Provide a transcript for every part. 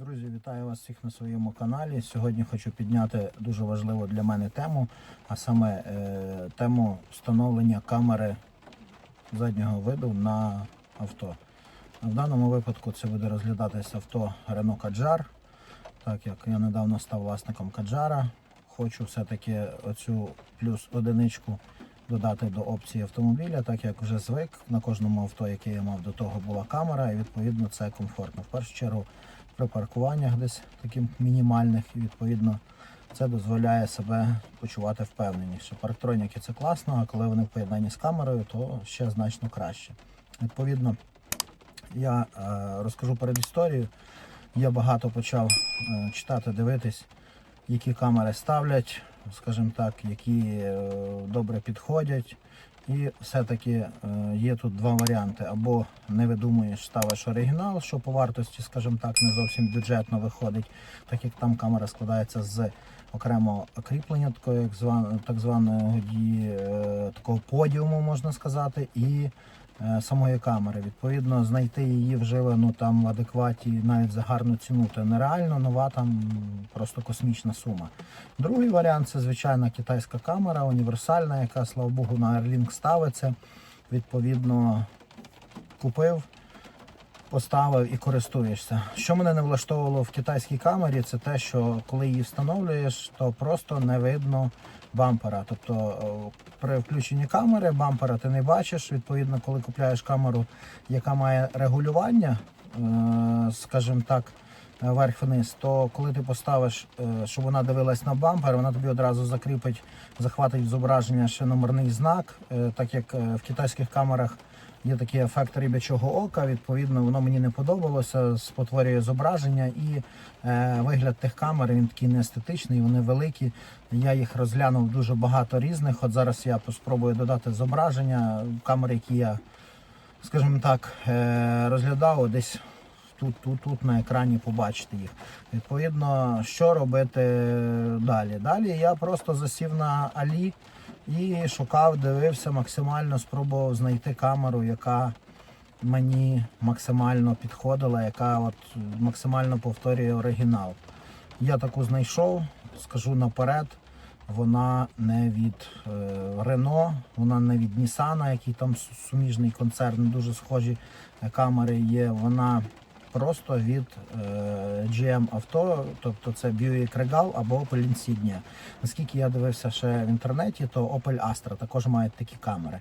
Друзі, вітаю вас всіх на своєму каналі. Сьогодні хочу підняти дуже важливу для мене тему, а саме е, тему встановлення камери заднього виду на авто. В даному випадку це буде розглядатися авто Renault Kadjar. Так як я недавно став власником Каджара, хочу все-таки оцю плюс одиничку додати до опції автомобіля, так як вже звик. На кожному авто, яке я мав до того, була камера, і відповідно це комфортно. В першу чергу при паркуваннях десь таких мінімальних, і відповідно це дозволяє себе почувати впевненіше. Парктроніки це класно, а коли вони в поєднанні з камерою, то ще значно краще. Відповідно, я е, розкажу перед історією. Я багато почав е, читати, дивитись, які камери ставлять, скажімо так, які е, добре підходять. І все-таки е, є тут два варіанти. Або не видумуєш, ставиш оригінал, що по вартості, скажімо так, не зовсім бюджетно виходить, так як там камера складається з окремого кріплення, зван, так званого е, такого подіуму, можна сказати, і самої камери. Відповідно, знайти її вживану там в адекваті навіть за гарну ціну, то нереально, нова там просто космічна сума. Другий варіант це звичайна китайська камера, універсальна, яка, слава Богу, на Airlink ставиться. Відповідно, купив, поставив і користуєшся. Що мене не влаштовувало в китайській камері, це те, що коли її встановлюєш, то просто не видно бампера. Тобто е, при включенні камери бампера ти не бачиш. Відповідно, коли купляєш камеру, яка має регулювання, е, скажімо так, е, верх-вниз, то коли ти поставиш, щоб вона дивилась на бампер, вона тобі одразу закріпить, захватить зображення ще номерний знак, так як в китайських камерах є такий ефект рибячого ока. Відповідно, воно мені не подобалося, спотворює зображення і е, вигляд тих камер він такий неестетичний, вони великі. Я їх розглянув дуже багато різних. От зараз я спробую додати зображення камери, які я, скажімо так, е, розглядав десь. Тут, тут, тут на екрані побачите їх. Відповідно, що робити далі? Далі я просто засів на Алі і шукав, дивився максимально, спробував знайти камеру, яка мені максимально підходила, яка от максимально повторює оригінал. Я таку знайшов, скажу наперед. Вона не від е, Renault, вона не від Nissan, який там суміжний концерн, дуже схожі е, камери є. Вона просто від е, GM авто, тобто це Buick Regal або Opel Insignia. Наскільки я дивився ще в інтернеті, то Opel Astra також мають такі камери.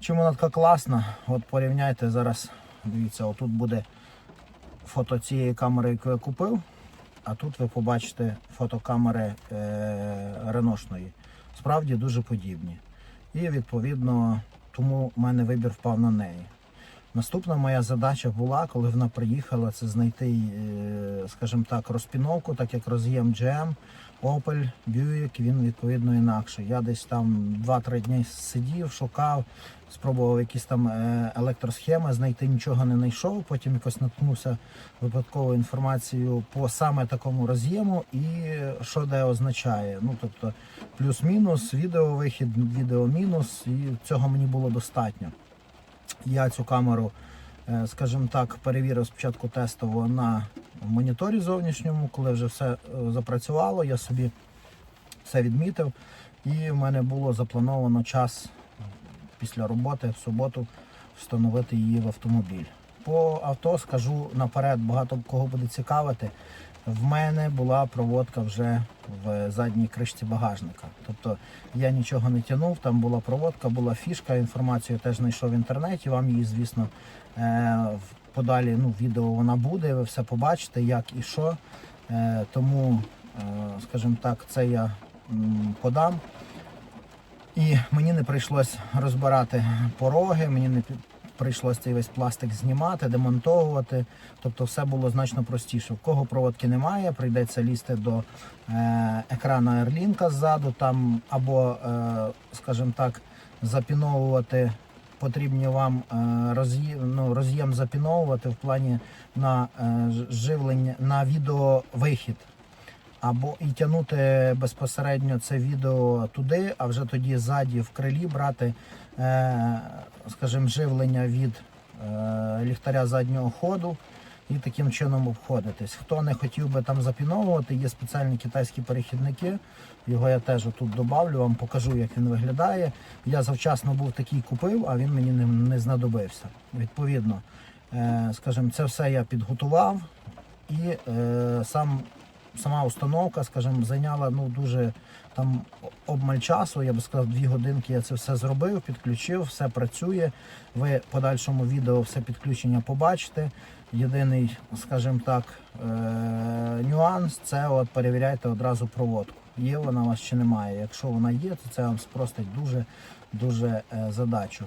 Чим вона така класна? От порівняйте зараз. Дивіться, отут буде фото цієї камери, яку я купив. А тут ви побачите фотокамери е, реношної. Справді дуже подібні. І відповідно тому в мене вибір впав на неї. Наступна моя задача була, коли вона приїхала, це знайти, е, скажімо так, розпіновку, так як роз'єм GM, Opel, Buick, він відповідно інакший. Я десь там 2-3 дні сидів, шукав, спробував якісь там е, електросхеми, знайти нічого не знайшов. Потім якось наткнувся випадкову інформацію по саме такому роз'єму і що де означає. Ну тобто плюс-мінус, відеовихід, відео-мінус, і цього мені було достатньо. Я цю камеру, е, скажімо так, перевірив спочатку тестово на моніторі зовнішньому, коли вже все е, запрацювало, я собі все відмітив. І в мене було заплановано час після роботи в суботу встановити її в автомобіль. По авто скажу наперед, багато кого буде цікавити. В мене була проводка вже в задній кришці багажника. Тобто я нічого не тягнув, там була проводка, була фішка, інформацію теж знайшов в інтернеті. Вам її, звісно, е, подалі ну, відео вона буде, ви все побачите, як і що. Е, Тому, е, скажімо так, це я подам. І мені не прийшлось розбирати пороги, мені не прийшлось цей весь пластик знімати, демонтовувати. Тобто все було значно простіше. В кого проводки немає, прийдеться лізти до е, екрану Airlink ззаду, там або, е, скажімо так, запіновувати. Потрібні вам е, роз'єм, ну, роз'єм запіновувати в плані на е, живлення на відеовихід або і тягнути безпосередньо це відео туди, а вже тоді ззаді в крилі брати, скажімо, живлення від е, ліхтаря заднього ходу і таким чином обходитись. Хто не хотів би там запіновувати, є спеціальні китайські перехідники. Його я теж тут добавлю, вам покажу, як він виглядає. Я завчасно був такий купив, а він мені не, знадобився. Відповідно, е, скажімо, це все я підготував і е, сам сама установка, скажімо, зайняла ну дуже там обмаль часу. Я би сказав, дві годинки я це все зробив, підключив, все працює. Ви в подальшому відео все підключення побачите. Єдиний, скажімо так, е- нюанс це от перевіряйте одразу проводку. Є вона у вас чи немає. Якщо вона є, то це вам спростить дуже дуже е, задачу.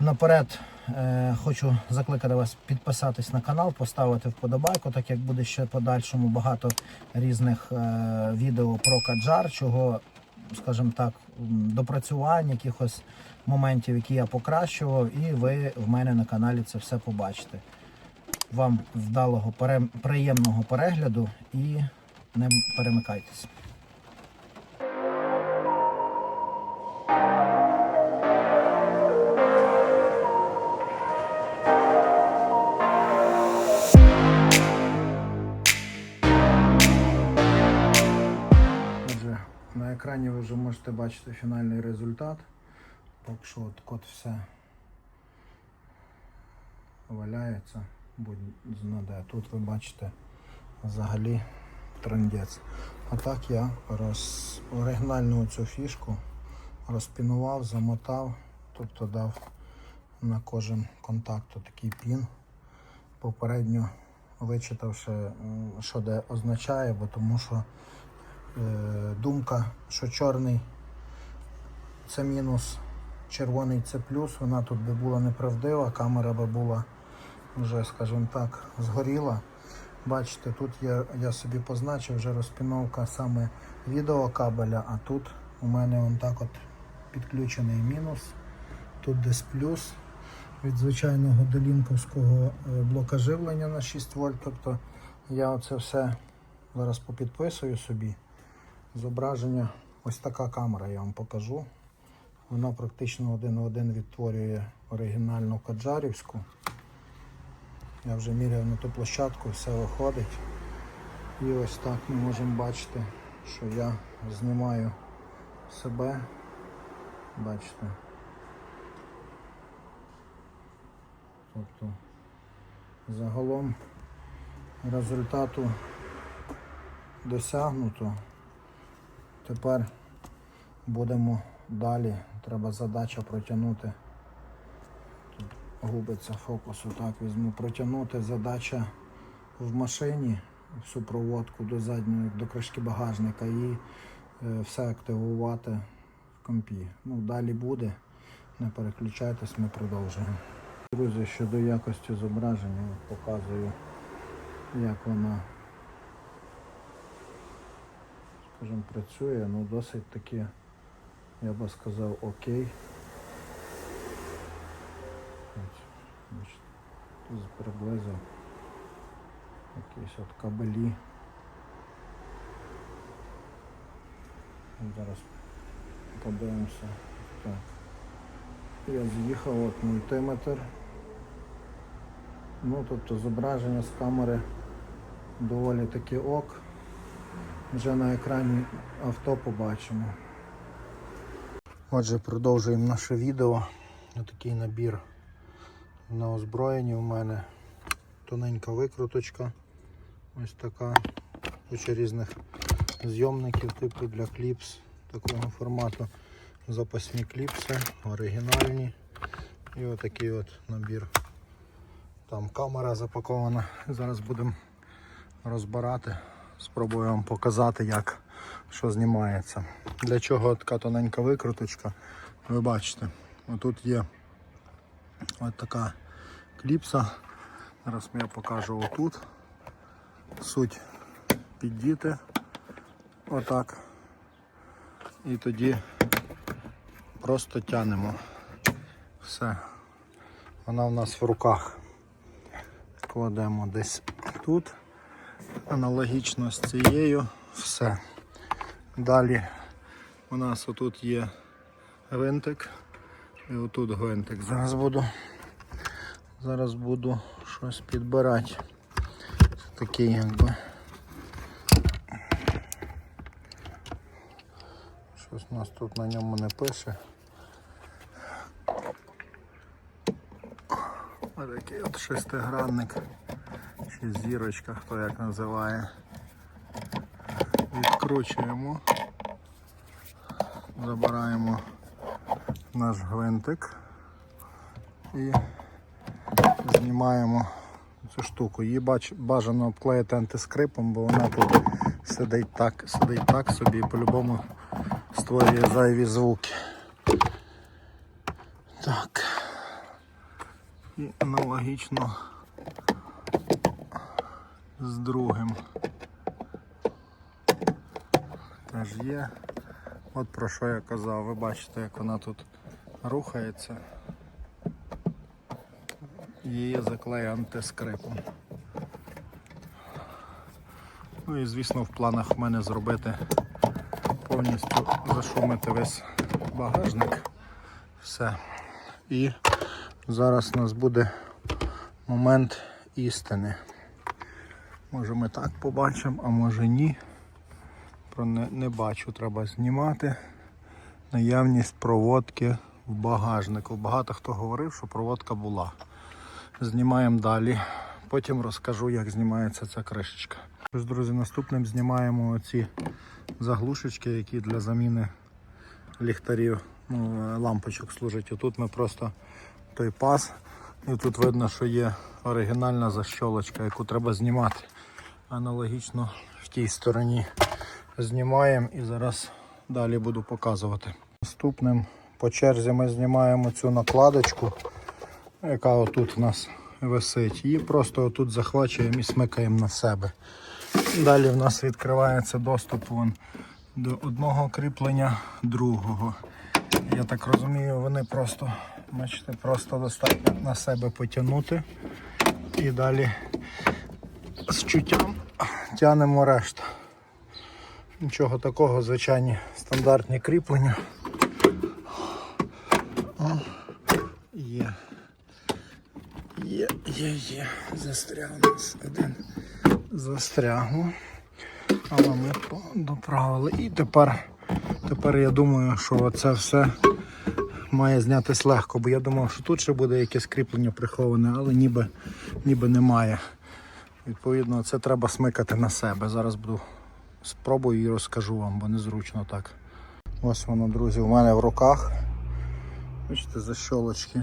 Наперед е, хочу закликати вас підписатись на канал, поставити вподобайку, так як буде ще подальшому багато різних е, відео про каджар, чого, скажімо так, допрацювань, якихось моментів, які я покращував, і ви в мене на каналі це все побачите. Вам вдалого, приємного перегляду і не перемикайтесь. Можете бачити фінальний результат. Поки що от код все валяється, будь знаде. Тут ви бачите взагалі трендець. А так я роз... оригінальну цю фішку розпінував, замотав, тобто дав на кожен контакт такий пін. Попередньо вичитавши, що де означає, бо тому що думка, що чорний це мінус, червоний це плюс, вона тут би була неправдива, камера би була вже, скажімо так, згоріла. Бачите, тут я, я собі позначив вже розпіновка саме відеокабеля, а тут у мене он так от підключений мінус, тут десь плюс від звичайного до лінковського е, блока живлення на 6 вольт. Тобто я оце все зараз попідписую собі. Зображення, ось така камера я вам покажу. Вона практично один на один відтворює оригінальну каджарівську. Я вже міряв на ту площадку, все виходить. І ось так ми можемо бачити, що я знімаю себе. Бачите. Тобто загалом результату досягнуто. Тепер будемо далі. Треба задача протягнути. Тут губиться фокус, отак візьму. Протягнути задача в машині всю проводку до задньої, до кришки багажника і е, все активувати в компі. Ну, далі буде. Не переключайтесь, ми продовжуємо. Друзі, щодо якості зображення, показую, як вона скажімо, працює, ну досить таки, я би сказав, окей. Тут приблизно якісь от кабелі. Зараз подивимося. Так. Я з'їхав от мультиметр. Ну, тобто зображення з камери доволі таки ок. Вже на екрані авто побачимо. Отже, продовжуємо наше відео. Отакий набір на озброєнні у мене. Тоненька викруточка. Ось така. Куча різних зйомників, типу для кліпс такого формату. Запасні кліпси, оригінальні. І отакий от набір. Там камера запакована. Зараз будемо розбирати. Спробую вам показати, як що знімається. Для чого така тоненька викруточка. Ви бачите, отут є от така кліпса. Зараз я покажу отут. Суть піддіти. Отак. І тоді просто тянемо. Все. Вона в нас в руках. Кладемо десь тут. Аналогічно з цією все. Далі у нас отут є гвинтик. І отут гвинтик. Зараз буду, зараз буду щось підбирати. такий якби. Щось у нас тут на ньому не пише. Ось такий от шестигранник. Чи зірочка, хто як називає. Відкручуємо. Забираємо наш гвинтик і знімаємо цю штуку. Її бажано обклеїти антискрипом, бо вона тут сидить так, сидить так собі і по-любому створює зайві звуки. Так. І аналогічно з другим. Теж є. От про що я казав, ви бачите, як вона тут рухається. Її заклею антискрипом. Ну і звісно в планах в мене зробити повністю зашумити весь багажник. Все. І зараз у нас буде момент істини. Може ми так побачимо, а може ні. Про не, не бачу, треба знімати. Наявність проводки в багажнику. Багато хто говорив, що проводка була. Знімаємо далі. Потім розкажу, як знімається ця кришечка. Тож, друзі, наступним знімаємо оці заглушечки, які для заміни ліхтарів, ну, е, лампочок служать. Отут ми просто той паз. І тут видно, що є оригінальна защолочка, яку треба знімати. Аналогічно в тій стороні знімаємо і зараз далі буду показувати. Наступним по черзі ми знімаємо цю накладочку, яка отут у нас висить. Її просто отут захвачуємо і смикаємо на себе. Далі в нас відкривається доступ вон, до одного кріплення другого. Я так розумію, вони просто, бачите, просто достатньо на себе потягнути і далі з чуттям тянемо решту. Нічого такого, звичайні стандартні кріплення. Є. Є, є, є. Застряг у нас один. Застрягло. Але ми доправили. І тепер, тепер я думаю, що це все має знятись легко, бо я думав, що тут ще буде якесь кріплення приховане, але ніби, ніби немає. Відповідно, це треба смикати на себе. Зараз буду спробую і розкажу вам, бо незручно так. Ось воно, друзі, у мене в руках. Бачите, защолочки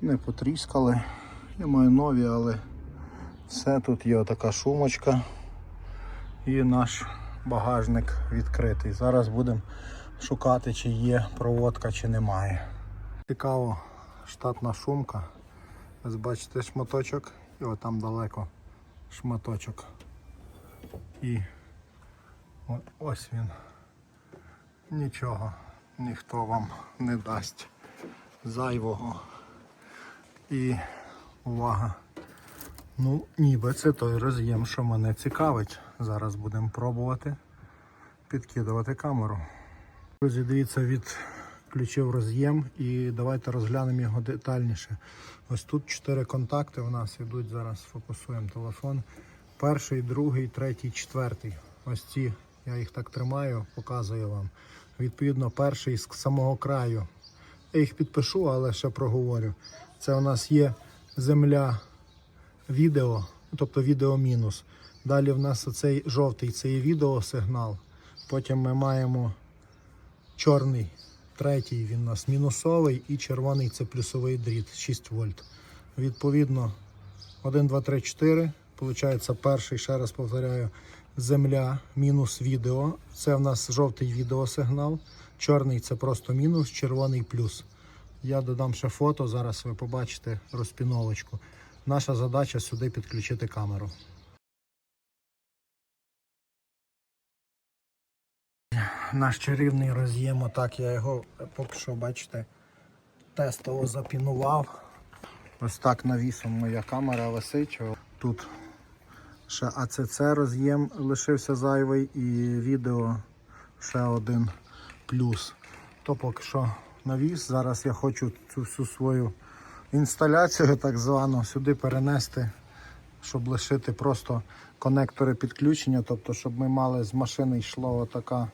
не потріскали. Я маю нові, але все тут є така шумочка і наш багажник відкритий. Зараз будемо шукати, чи є проводка, чи немає. Цікаво, штатна шумка. Ось бачите шматочок і отам далеко шматочок. І ось він. Нічого ніхто вам не дасть зайвого. І увага. Ну, ніби це той роз'єм, що мене цікавить. Зараз будемо пробувати підкидувати камеру. Друзі, дивіться, відключив роз'єм і давайте розглянемо його детальніше. Ось тут чотири контакти у нас ідуть. Зараз фокусуємо телефон. Перший, другий, третій, четвертий. Ось ці, я їх так тримаю, показую вам. Відповідно, перший з самого краю. Я їх підпишу, але ще проговорю. Це у нас є земля відео, тобто відео мінус. Далі в нас оцей жовтий це є відеосигнал. Потім ми маємо чорний, третій він у нас мінусовий і червоний це плюсовий дріт 6 вольт. Відповідно, 1, 2, 3, 4. Получається перший, ще раз повторяю, земля мінус відео. Це в нас жовтий відеосигнал. Чорний це просто мінус, червоний плюс. Я додам ще фото, зараз ви побачите розпіновочку. Наша задача сюди підключити камеру. Наш чарівний роз'єм, отак я його поки що, бачите, тестово запінував. Ось так навісом моя камера висить. Тут ще АЦЦ роз'єм лишився зайвий і відео ще один плюс. То поки що навіс. Зараз я хочу цю всю свою інсталяцію, так звану, сюди перенести щоб лишити просто конектори підключення, тобто, щоб ми мали з машини йшло отака е,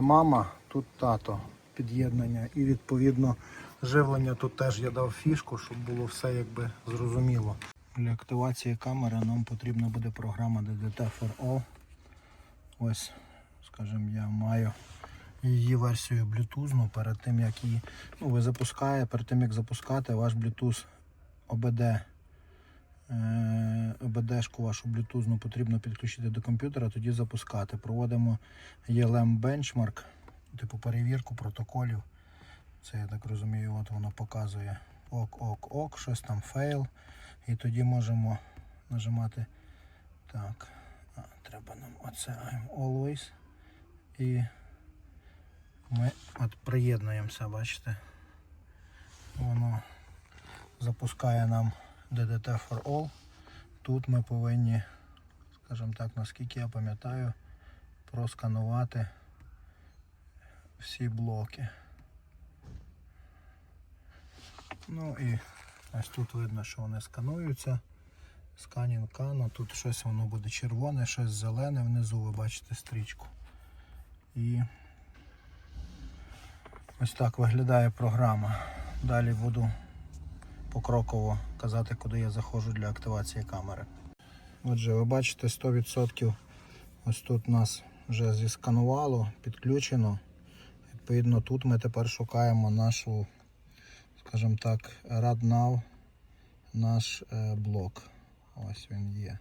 мама, тут тато під'єднання. І відповідно живлення тут теж я дав фішку, щоб було все якби зрозуміло. Для активації камери нам потрібна буде програма DDT for All. Ось, скажімо, я маю її версію Bluetooth, перед тим як її ну, ви запускаєте, перед тим як запускати ваш Bluetooth ОБД. Е, ОБДшку вашу Bluetooth потрібно підключити до комп'ютера, тоді запускати. Проводимо ELM Benchmark, типу перевірку протоколів. Це я так розумію, от воно показує ок, ок, ок, щось там fail. І тоді можемо нажимати так. А, треба нам оце I'm always. І ми от приєднуємося, бачите. Воно запускає нам DDT for All. Тут ми повинні, скажімо так, наскільки я пам'ятаю, просканувати всі блоки. Ну і ось тут видно, що вони скануються. Сканінг кано, тут щось воно буде червоне, щось зелене внизу, ви бачите стрічку. І ось так виглядає програма. Далі буду покроково казати, куди я заходжу для активації камери. Отже, ви бачите 100% ось тут нас вже зісканувало, підключено. Відповідно, тут ми тепер шукаємо нашу, скажімо так, RadNow, наш е, блок. Ось він є.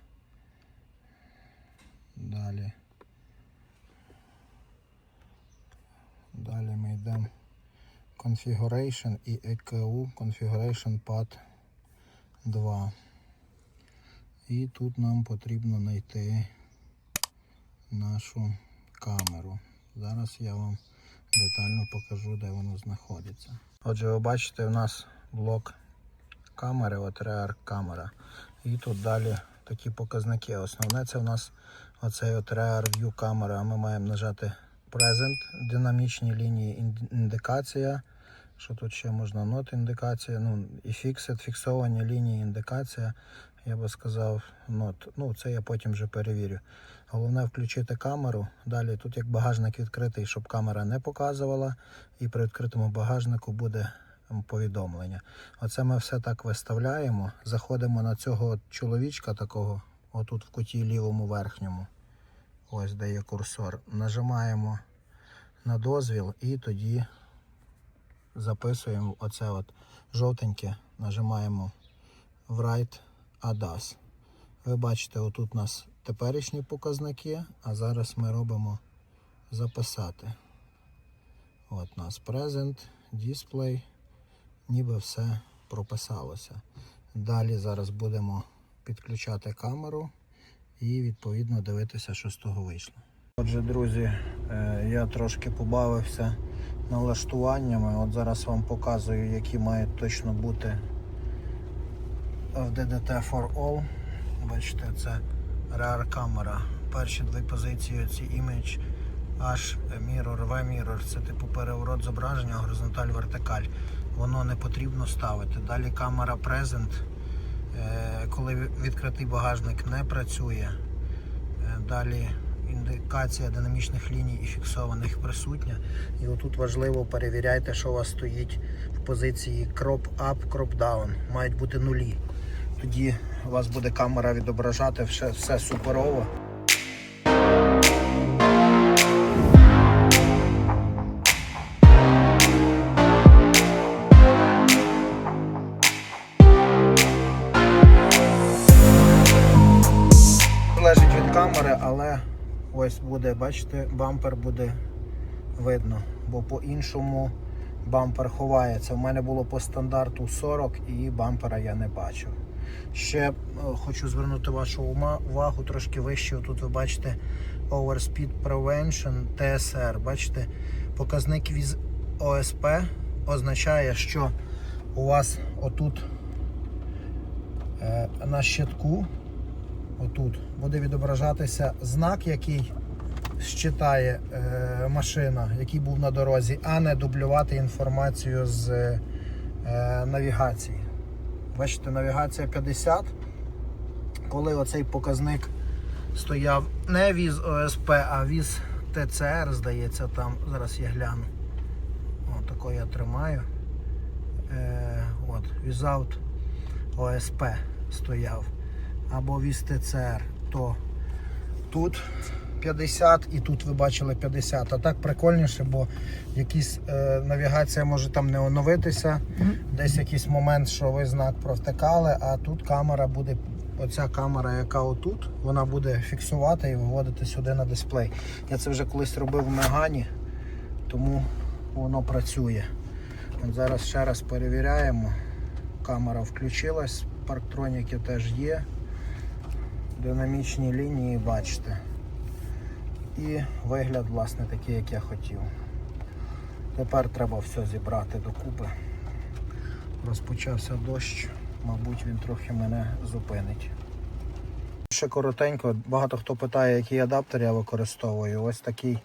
Далі. Далі ми йдемо Configuration і EKU Configuration Pad 2. І тут нам потрібно знайти нашу камеру. Зараз я вам детально покажу, де воно знаходиться. Отже, ви бачите, у нас блок камери, от реар камера. І тут далі такі показники. Основне це у нас оцей от Rear View камера. Ми маємо нажати Present, динамічні лінії, індикація. Що тут ще можна? Not індикація, ну і Fixed, фіксовані лінії, індикація. Я би сказав, not. Ну, це я потім вже перевірю. Головне включити камеру. Далі тут як багажник відкритий, щоб камера не показувала. І при відкритому багажнику буде повідомлення. Оце ми все так виставляємо. Заходимо на цього чоловічка такого, отут в куті лівому верхньому. Ось де є курсор. Нажимаємо на дозвіл і тоді записуємо оце от жовтеньке, нажимаємо Write ADAS. Ви бачите, отут у нас теперішні показники, а зараз ми робимо записати. От у нас Present, Display, ніби все прописалося. Далі зараз будемо підключати камеру і відповідно дивитися, що з того вийшло. Отже, друзі, е, я трошки побавився налаштуваннями. От зараз вам показую, які мають точно бути в DDT for All. Бачите, це rear камера. Перші дві позиції ці image H mirror, V mirror. Це типу переворот зображення, горизонталь, вертикаль. Воно не потрібно ставити. Далі камера present. Е, Коли відкритий багажник не працює. Е, Далі індикація динамічних ліній і фіксованих присутня. І отут важливо перевіряйте, що у вас стоїть в позиції crop down. Мають бути нулі. Тоді у вас буде камера відображати все, все. Буде, бачите, бампер буде видно, бо по-іншому бампер ховається. У мене було по стандарту 40 і бампера я не бачив. Ще е, хочу звернути вашу увагу трошки вище. Тут ви бачите Overspeed Prevention TSR. Бачите, показник від ОСП означає, що у вас отут е, на щитку отут буде відображатися знак, який щитає е, машина, який був на дорозі, а не дублювати інформацію з е, навігації. Бачите, навігація 50, коли оцей показник стояв не віз ОСП, а віз ТЦР, здається, там. Зараз я гляну. О, тако я тримаю. Е, от, візаут ОСП стояв. Або віз ТЦР, то тут 50 і тут ви бачили 50. А так прикольніше, бо якісь е, навігація може там не оновитися. Десь якийсь момент, що ви знак провтикали, а тут камера буде. Оця камера, яка отут, вона буде фіксувати і виводити сюди на дисплей. Я це вже колись робив в Мегані, тому воно працює. От зараз ще раз перевіряємо. Камера включилась, парктроніки теж є. Динамічні лінії бачите. І вигляд, власне, такий, як я хотів. Тепер треба все зібрати докупи. Розпочався дощ, мабуть, він трохи мене зупинить. Ще коротенько, багато хто питає, який адаптер я використовую. Ось такий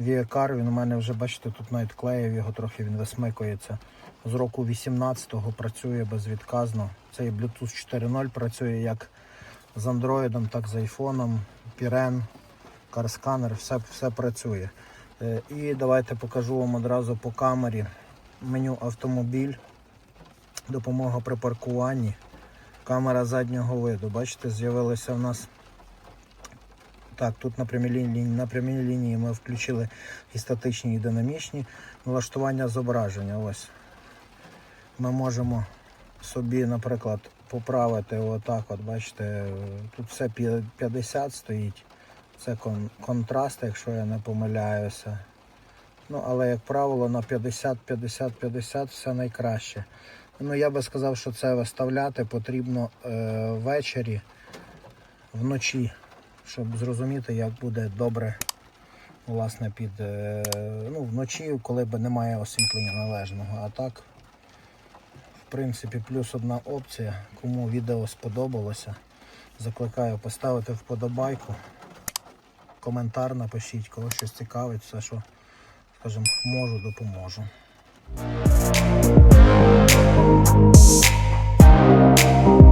VICAR, він у мене вже, бачите, тут навіть клеїв його трохи він висмикується. З року 18-го працює безвідказно. Цей Bluetooth 4.0 працює як з Android, так з iPhone, Piren, CarScanner, все, все працює. Е, І давайте покажу вам одразу по камері. Меню автомобіль, допомога при паркуванні, камера заднього виду. Бачите, з'явилися в нас. Так, тут на прямій лінії, на прямій лінії ми включили і статичні, і динамічні налаштування зображення. Ось. Ми можемо собі, наприклад, поправити отак, от бачите, тут все 50 стоїть. Це кон- контраст, якщо я не помиляюся. Ну, але, як правило, на 50, 50, 50 все найкраще. Ну, я би сказав, що це виставляти потрібно е, ввечері, вночі, щоб зрозуміти, як буде добре власне, під е, ну, вночі, коли б немає освітлення належного. А так, в принципі, плюс одна опція. Кому відео сподобалося, закликаю поставити вподобайку коментар напишіть, коли щось цікавить, все, що скажімо, можу, допоможу. Thank you.